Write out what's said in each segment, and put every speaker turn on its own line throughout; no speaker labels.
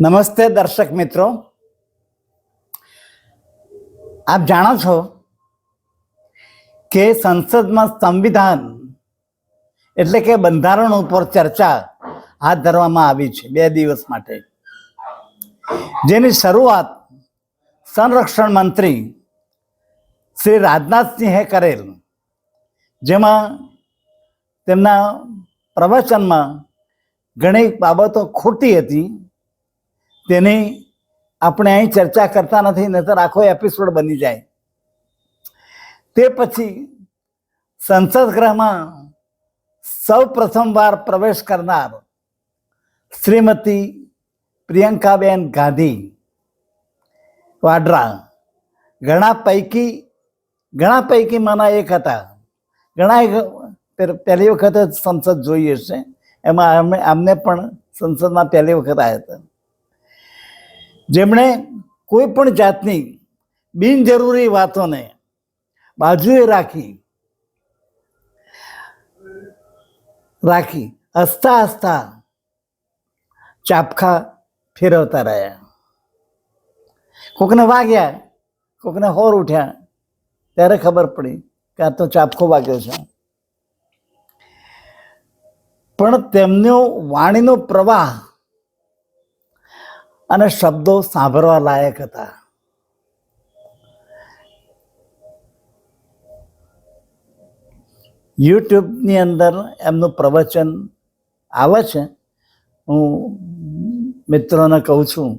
નમસ્તે દર્શક મિત્રો. આપ જાણો છો કે સંસદમાં સંવિધાન એટલે કે બંધારણ ઉપર ચર્ચા હાથ ધરવામાં આવી છે બે દિવસ માટે. જેની શરૂઆત સંરક્ષણ મંત્રી શ્રી રાજનાથસિંહે કરેલ. જેમાં તેમના પ્રવચનમાં ઘણી બાબતો ખોટી હતી. તેની આપણે અહીં ચર્ચા કરતા નથી, નહીતર આખો એપિસોડ બની જાય. તે પછી સંસદ ગૃહમાં સૌ પ્રથમવાર પ્રવેશ કરનાર શ્રીમતી પ્રિયંકાબેન ગાંધી વાડરા. ઘણા પૈકી, ઘણા પૈકીમાંના એક હતા. ઘણા પહેલી વખત સંસદ જોઈએ છે એમાં અમે, અમને પણ સંસદમાં પહેલી વખત આવ્યા હતા. જેમણે કોઈ પણ જાતની બિનજરૂરી વાતોને બાજુએ રાખી રાખી, હસતા હસતા ચાપખા ફેરવતા રહ્યા. કોકને વાગ્યા, કોકને હોર ઉઠ્યા, ત્યારે ખબર પડી કે આ તો ચાપખો વાગ્યો છે. પણ તેમનો વાણીનો પ્રવાહ અને શબ્દો સાંભળવા લાયક હતા. યુટ્યુબની અંદર એમનું પ્રવચન આવે છે. હું મિત્રોને કહું છું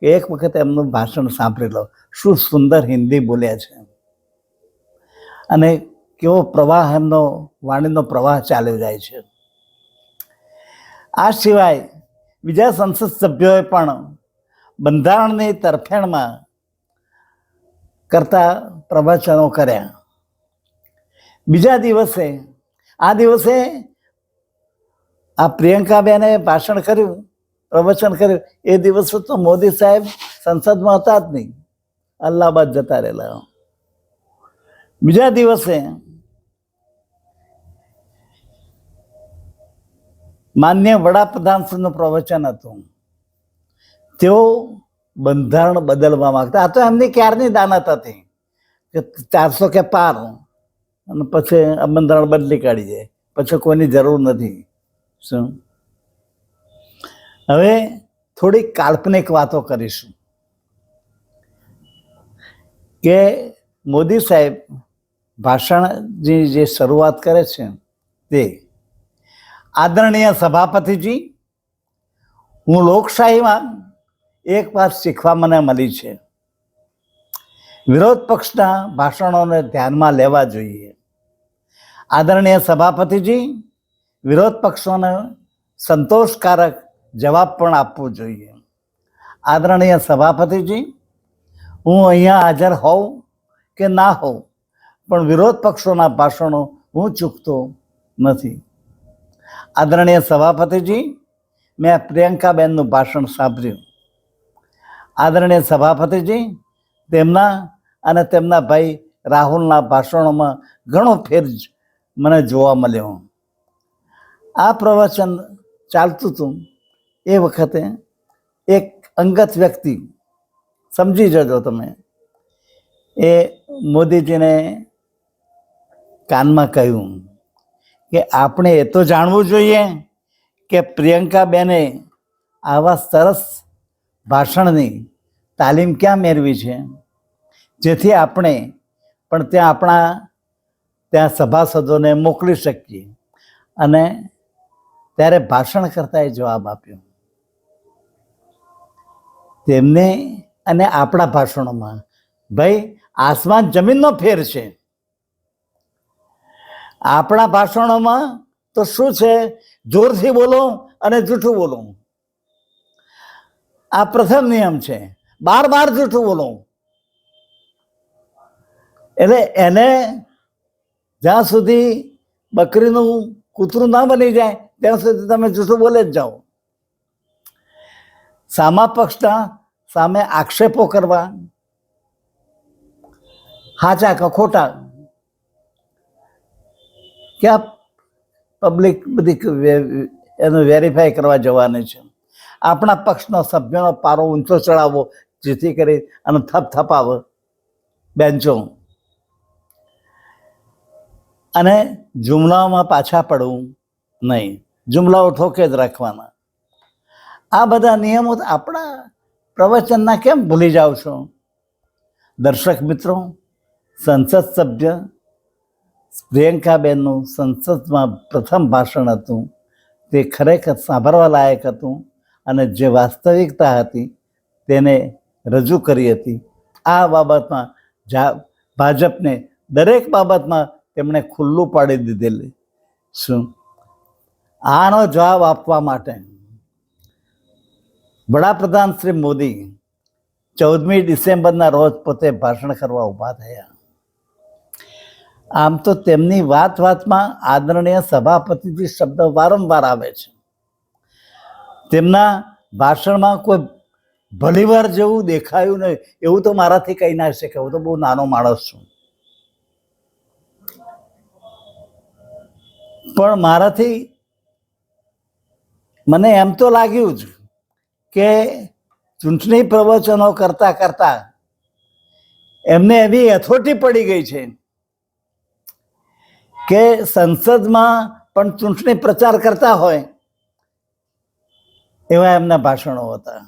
કે એક વખત એમનું ભાષણ સાંભળી લો શું સુંદર હિન્દી બોલ્યા છે. અને કેવો પ્રવાહ એમનો, વાણીનો પ્રવાહ ચાલ્યો જાય છે. આ સિવાય બીજા સંસદ સભ્યોએ પણ બંધારણની તરફેણમાં કરતા પ્રવચનો કર્યા. બીજા દિવસે, આ દિવસે આ પ્રિયંકાબેને ભાષણ કર્યું, પ્રવચન કર્યું. એ દિવસે તો મોદી સાહેબ સંસદમાં હતા જ નહીં. અલ્હાબાદ જતા રહેલા. બીજા દિવસે માન્ય વડાપ્રધાન વડાપ્રધાનશ્રીનું પ્રવચન હતું. તેઓ બંધારણ બદલવા માંગતા. આ તો એમની ક્યારની દાનત હતી? કે ચારસો કે પાર. અને પછી આ બંધારણ બદલી કાઢી જાય પછી કોઈની જરૂર નથી. શું? હવે થોડી કાલ્પનિક વાતો કરીશું. કે મોદી સાહેબ ભાષણની જે શરૂઆત કરે છે તે, આદરણીય સભાપતિજી, હું લોકશાહીમાં એક વાત શીખવા મને મળી છે. વિરોધ પક્ષના ભાષણોને ધ્યાનમાં લેવા જોઈએ. આદરણીય સભાપતિજી, વિરોધ પક્ષોને સંતોષકારક જવાબ પણ આપવો જોઈએ. આદરણીય સભાપતિજી, હું અહીંયા હાજર હોઉં કે ના હોઉં? પણ વિરોધ પક્ષોના ભાષણો હું ચૂકતો નથી. આદરણીય સભાપતિજી, મેં પ્રિયંકાબેનનું ભાષણ સાંભળ્યું. આદરણીય સભાપતિજી, તેમના અને તેમના ભાઈ રાહુલના ભાષણોમાં ઘણો ફેર મને જોવા મળ્યો. આ પ્રવચન ચાલતું હતું. એ વખતે એક અંગત વ્યક્તિ, સમજી જજો તમે, એ મોદીજીને કાનમાં કહ્યું કે આપણે એ તો જાણવું જોઈએ કે પ્રિયંકાબેને આવા સરસ ભાષણની તાલીમ ક્યાં મેળવી છે? જેથી આપણે પણ ત્યાં આપણા ત્યાં સભાસદોને મોકલી શકીએ. અને ત્યારે ભાષણ કરતા એ જવાબ આપ્યો. તેમને અને આપણા ભાષણોમાં, ભાઈ, આસમાન જમીનનો ફેર છે. આપણા ભાષણોમાં તો શું છે? જોરથી બોલો અને જૂઠું બોલો. આ પ્રથમ નિયમ છે. બાર બાર જૂઠું બોલો. એટલે એને જ્યાં સુધી બકરીનું કૂતરું ના બની જાય, ત્યાં સુધી તમે જૂઠું બોલે જ જાઓ. સામા પક્ષના સામે આક્ષેપો કરવા. હાચા કે ખોટા? ક્યાં પબ્લિક બધી એનું વેરીફાઈ કરવા જવાની છે? આપણા પક્ષનો સભ્યોનો પારો ઊંચો ચડાવવો, જેથી કરી અને થપ થપાવો બેન્ચો અને જુમલાઓમાં પાછા પડવું નહીં. જુમલાઓ ઠોકે જ રાખવાના. આ બધા નિયમો આપણા પ્રવચનના કેમ ભૂલી જાઓ છો? દર્શક મિત્રો, સંસદ સભ્ય પ્રિયંકાબેનનું સંસદમાં પ્રથમ ભાષણ હતું. તે ખરેખર સાંભળવા લાયક હતું. અને જે વાસ્તવિકતા હતી તેને રજૂ કરી હતી. આ બાબતમાં જા, ભાજપને દરેક બાબતમાં તેમણે ખુલ્લું પાડી દીધેલી. શું? આનો જવાબ આપવા માટે વડાપ્રધાન શ્રી મોદી ચૌદમી ડિસેમ્બરના રોજ પોતે ભાષણ કરવા ઊભા થયા. આમ તો તેમની વાત વાતમાં આદરણીય સભાપતિજી શબ્દ વારંવાર આવે છે. તેમના ભાષણમાં કોઈ ભલીવાર જેવું દેખાયું નહીં. એવું તો મારાથી કહી ના શકે હું તો બહુ નાનો માણસ છું. પણ મારાથી મને એમ તો લાગ્યું જ કે ચૂંટણી પ્રવચનો કરતા કરતા એમને એવી અથોટી પડી ગઈ છે કે સંસદમાં પણ ચૂંટણી પ્રચાર કરતા હોય એવા એમના ભાષણો હતા.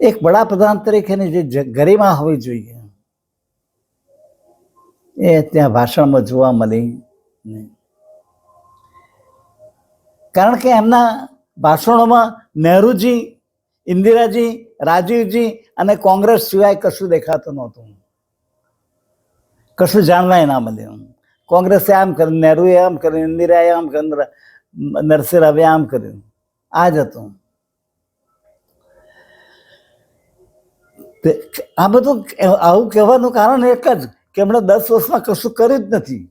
એક વડાપ્રધાન તરીકેની જે ગરિમા હોવી જોઈએ, એ ત્યાં ભાષણમાં જોવા મળી કારણ કે એમના ભાષણોમાં નહેરુજી, ઇન્દિરાજી, રાજીવજી અને કોંગ્રેસ સિવાય કશું દેખાતું નહોતું. કશું જાણવાય ના મળ્યું. કોંગ્રેસે આમ કર્યું, નહેરુએ આમ કર્યું, ઇન્દિરાએ આમ કર્યું નરસિંહ રાવે આમ કર્યું. આ જ હતું આ બધું આવું કહેવાનું કારણ એક જ, કે એમણે દસ વર્ષમાં કશું કર્યું જ નથી.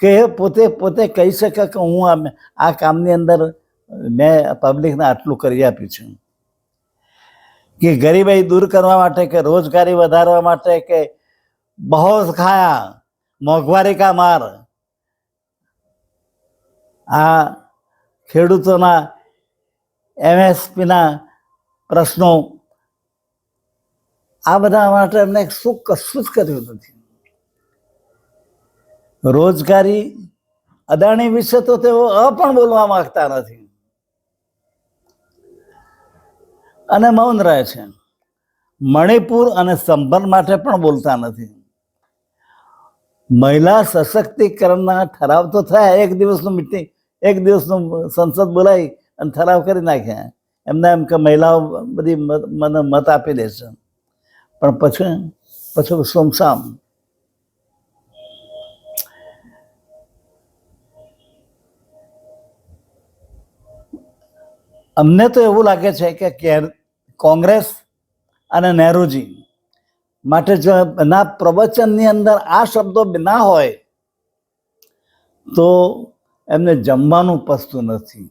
કે એ પોતે પોતે કહી શકે કે હું આ કામની અંદર મેં પબ્લિકને આટલું કરી આપ્યું છે. કે ગરીબાઈ દૂર કરવા માટે, કે રોજગારી વધારવા માટે, કે બહુ ખાયા, મોંઘવારી કા માર. આ ખેડૂતોના એમએસપીના પ્રશ્નો. આ બધા માટે એમને શું કશું જ કર્યું નથી. રોજગારી અદાણી વિશે તો તેઓ અ પણ બોલવા માંગતા નથી. અને મૌન રહે છે. મણિપુર અને સંબંધ માટે પણ બોલતા નથી. મહિલા સશક્તિકરણના ઠરાવ તો થયા. એક દિવસનું મિટિંગ એક દિવસનું સંસદ બોલાવી અને ઠરાવ કરી નાખ્યા એમને એમ કે મહિલાઓ બધી મને મત આપી દેશે પણ પછી પછી સોમસામ અમને તો એવું લાગે છે કે કોંગ્રેસ અને નહેરુજી માટે જો એના પ્રવચનની અંદર આ શબ્દો ના હોય, તો એમને જમવાનું પસતું નથી.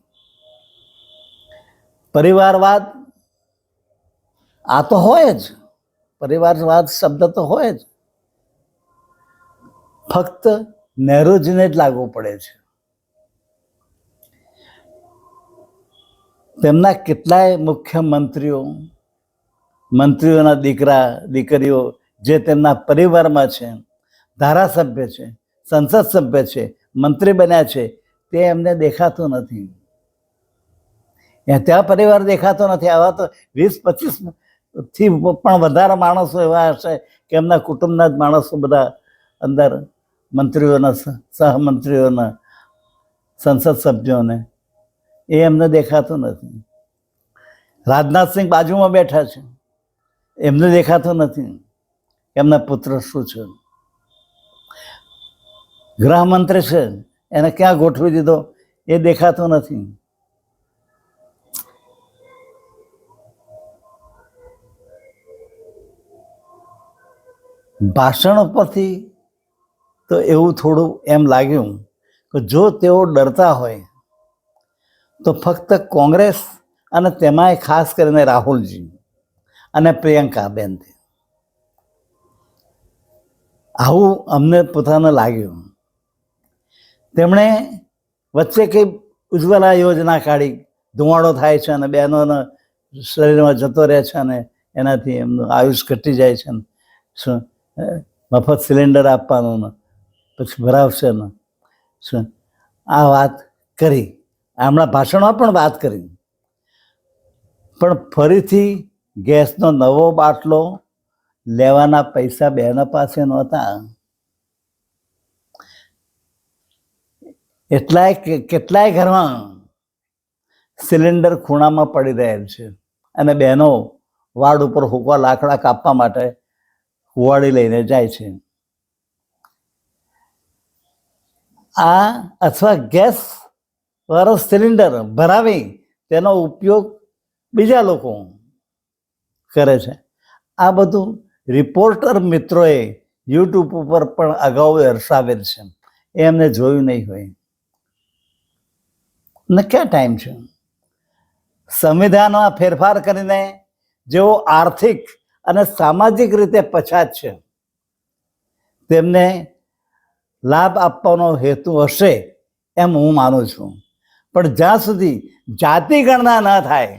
પરિવારવાદ આ તો હોય જ. પરિવારવાદ શબ્દ તો હોય જ. ફક્ત નહેરુજીને જ લાગુ પડે છે. તેમના કેટલાય મુખ્યમંત્રીઓ મંત્રીઓના દીકરા, દીકરીઓ જે તેમના પરિવારમાં છે, ધારાસભ્ય છે, સંસદ સભ્ય છે, મંત્રી બન્યા છે, તે એમને દેખાતું નથી. ત્યાં પરિવાર દેખાતો નથી. આવા તો વીસ, પચીસથી પણ વધારે માણસો એવા હશે કે એમના કુટુંબના જ માણસો બધા અંદર મંત્રીઓના, સહ- સહમંત્રીઓના, સંસદ સભ્યોને. એ એમને દેખાતું નથી. રાજનાથસિંહ બાજુમાં બેઠા છે. એમને દેખાતું નથી. એમના પુત્ર શું છે? ગૃહમંત્રી છે. એને ક્યાં ગોઠવી દીધો? એ દેખાતું નથી. ભાષણ પરથી તો એવું થોડું એમ લાગ્યું કે જો તેઓ ડરતા હોય, તો ફક્ત કોંગ્રેસ અને તેમાંય ખાસ કરીને રાહુલજી અને પ્રિયંકાબેનથી આવું અમને પોતાને લાગ્યું. તેમણે વચ્ચે કંઈ ઉજ્જવલા યોજના કાઢી ધુમાડો થાય છે અને બહેનોને શરીરમાં જતો રહે છે અને એનાથી એમનું આયુષ ઘટી જાય છે શું મફત સિલિન્ડર આપવાનું ને પછી ભરાવશે ને. શું? આ વાત કરી. હમણાં ભાષણમાં પણ વાત કરી. પણ ફરીથી ગેસનો નવો બાટલો લેવાના પૈસા બેના પાસે નહોતા. એટલાય કેટલાય ઘરમાં સિલિન્ડર ખૂણામાં પડી રહેલ છે. અને બહેનો વાડ ઉપર હુકવા લાકડા કાપવા માટે હુવાડી લઈને જાય છે. આ અથવા ગેસ વાળો સિલિન્ડર ભરાવી તેનો ઉપયોગ બીજા લોકો કરે છે. આ બધું રિપોર્ટર મિત્રોએ યુટ્યુબ ઉપર પણ અગાઉ દર્શાવેલ છે. એ એમને જોયું નહીં હોય. ને ક્યાં ટાઈમ છે? સંવિધાનમાં ફેરફાર કરીને જેઓ આર્થિક અને સામાજિક રીતે પછાત છે. તેમને લાભ આપવાનો હેતુ હશે એમ હું માનું છું. પણ જ્યાં સુધી જાતિ ગણના ન થાય,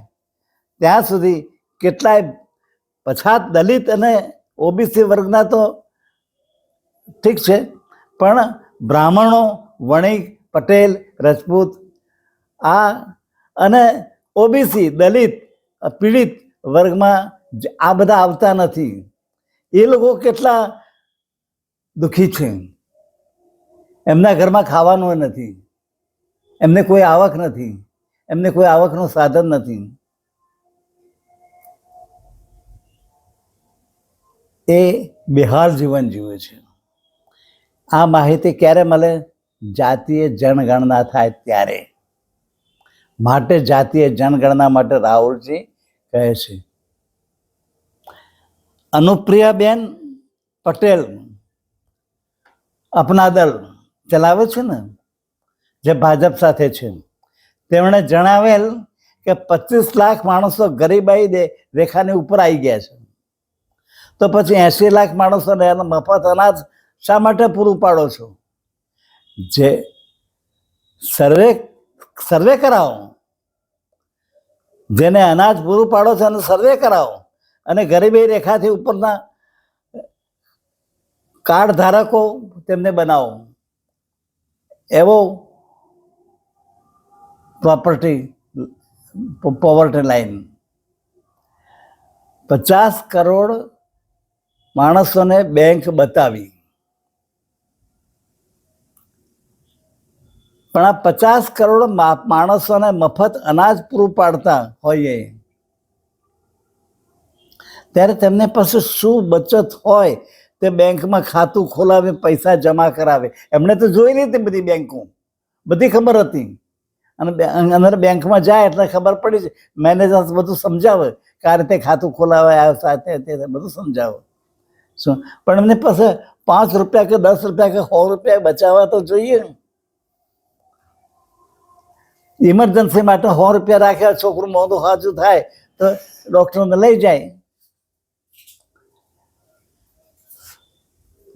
ત્યાં સુધી કેટલાય પછાત દલિત અને ઓબીસી વર્ગના તો ઠીક છે, પણ બ્રાહ્મણો, વણિક, પટેલ, રજપૂત, આ અને ઓબીસી દલિત, પીડિત વર્ગમાં આ બધા આવતા નથી, એ લોકો કેટલા દુઃખી છે. એમના ઘરમાં ખાવાનું નથી, એમને કોઈ આવક નથી, એમને કોઈ આવકનું સાધન નથી. એ બિહાર જીવન જીવે છે. આ માહિતી ક્યારે મળે? જાતીય જનગણના થાય ત્યારે. માટે જાતીય જનગણના માટે રાહુલજી કહે છે. અનુપ્રિયાબેન પટેલ અપના દળ ચલાવે છે ને? જે ભાજપ સાથે છે. તેમણે જણાવેલ કે પચીસ લાખ માણસો ગરીબાઈ રેખાની ઉપર આવી ગયા છે. તો પછી એંશી લાખ માણસોને એનો મફત અનાજ શા માટે પૂરું પાડો છો? જે સર્વે સર્વે કરાવો. જેને અનાજ પૂરું પાડો છો એને સર્વે કરાવો. અને ગરીબી રેખાથી ઉપરના કાર્ડ ધારકો તેમને બનાવો. એવો પ્રોપર્ટી પોવર્ટી લાઈન પચાસ કરોડ માણસોને બેંક બતાવી. પણ આ પચાસ કરોડ માણસોને મફત અનાજ પૂરું પાડતા હોઈએ. ત્યારે તેમને પાસે શું બચત હોય તે બેંકમાં ખાતું ખોલાવે પૈસા જમા કરાવે. એમણે તો જોઈ લીધી બધી બેંકો. બધી ખબર હતી. અને અંદર બેંકમાં જાય એટલે ખબર પડી છે. મેનેજર બધું સમજાવે કે આ રીતે ખાતું ખોલાવે આ સાથે બધું સમજાવે. શું? પણ એમને પાસે પાંચ રૂપિયા કે દસ રૂપિયા કે સો રૂપિયા બચાવવા તો જોઈએ. ઇમરજન્સી માટે સો રૂપિયા રાખ્યા, છોકરું મોઢું હાજુ થાય તો ડૉક્ટરને લઈ જાય.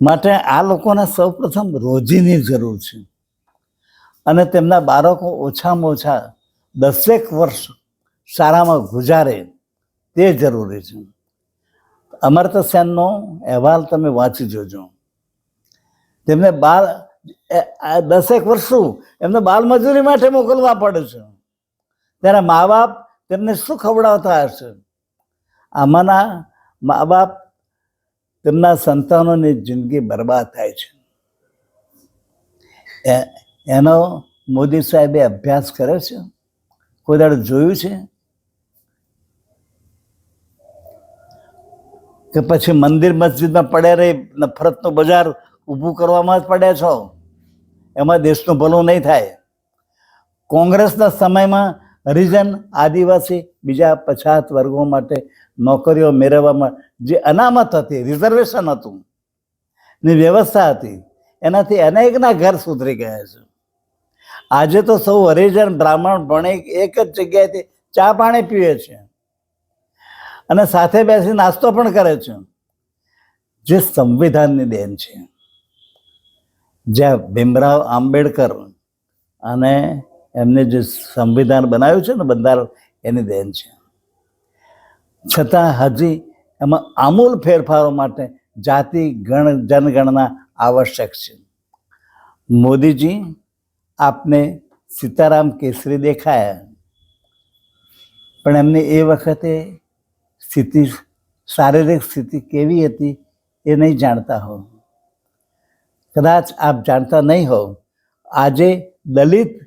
માટે આ લોકોને સૌપ્રથમ રોજીની જરૂર છે. અને તેમના બાળકો ઓછામાં ઓછા દસેક વર્ષ શાળામાં ગુજારે તે જરૂરી છે. અમર્ત સેનનો અહેવાલ તમે વાંચી જોજો. તેમને બાળ દસેક વર્ષ શું? એમને બાળમજૂરી માટે મોકલવા પડે છે. ત્યારે મા બાપ તેમને શું ખવડાવતા હશે? આમાંના મા બાપ તેમના સંતાનોની જિંદગી બરબાદ થાય છે. એનો મોદી સાહેબે અભ્યાસ કર્યો છે? કોઈ દાડે જોયું છે? કે પછી મંદિર મસ્જિદમાં પડ્યા રહી, નફરતનું બજાર ઊભું કરવામાં જ પડ્યા છો? એમાં દેશનું ભલું નહીં થાય. કોંગ્રેસના સમયમાં હરિજન આદિવાસી બીજા પછાત વર્ગો માટે નોકરીઓ મેળવવામાં જે અનામત હતી રિઝર્વેશન હતું, ની વ્યવસ્થા હતી, એનાથી અનેકના ઘર સુધરી ગયા છે. આજે તો સૌ હરિજન બ્રાહ્મણ ભણે એક જ જગ્યાએથી ચા પાણી પીવે છે. અને સાથે બેસી નાસ્તો પણ કરે છે. જે સંવિધાનની દેન છે. જ્યાં ભીમરાવ આંબેડકર અને એમને જે સંવિધાન બનાવ્યું છે ને બંધારણ, એની દેન છે. છતાં હજી એમાં આમૂલ ફેરફારો માટે જાતિ, ગણ, જનગણના આવશ્યક છે. મોદીજી, આપને સીતારામ કેસરી દેખાયા. પણ એમને એ વખતે સ્થિતિ, શારીરિક સ્થિતિ કેવી હતી એ નહીં જાણતા હો. કદાચ આપ જાણતા નહીં હો. આજે દલિત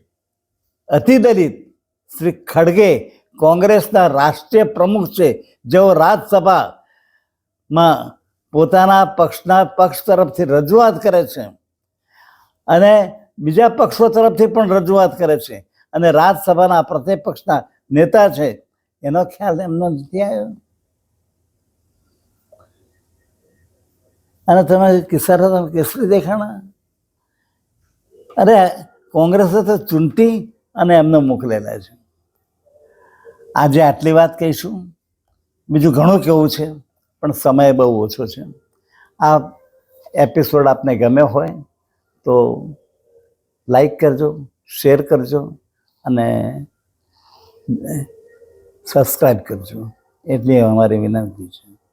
અતિ દલિત શ્રી ખડગે કોંગ્રેસના રાષ્ટ્રીય પ્રમુખ છે, જેઓ રાજ્યસભામાં પોતાના પક્ષના પક્ષ તરફથી રજૂઆત કરે છે અને બીજા પક્ષો તરફથી પણ રજૂઆત કરે છે અને રાજ્યસભાના પ્રતિપક્ષના નેતા છે. એનો ખ્યાલ એમનો નથી આવ્યો અને તમે કિસ્સા કેસરી દેખાણા? અરે, કોંગ્રેસે તો ચૂંટી અને એમને મોકલેલા છે. આજે આટલી વાત કહીશું. બીજું ઘણું કેવું છે, પણ સમય બહુ ઓછો છે. આ એપિસોડ આપને ગમ્યો હોય તો લાઈક કરજો શેર કરજો અને સબસ્ક્રાઈબ કરજો. એટલી અમારી વિનંતી છે.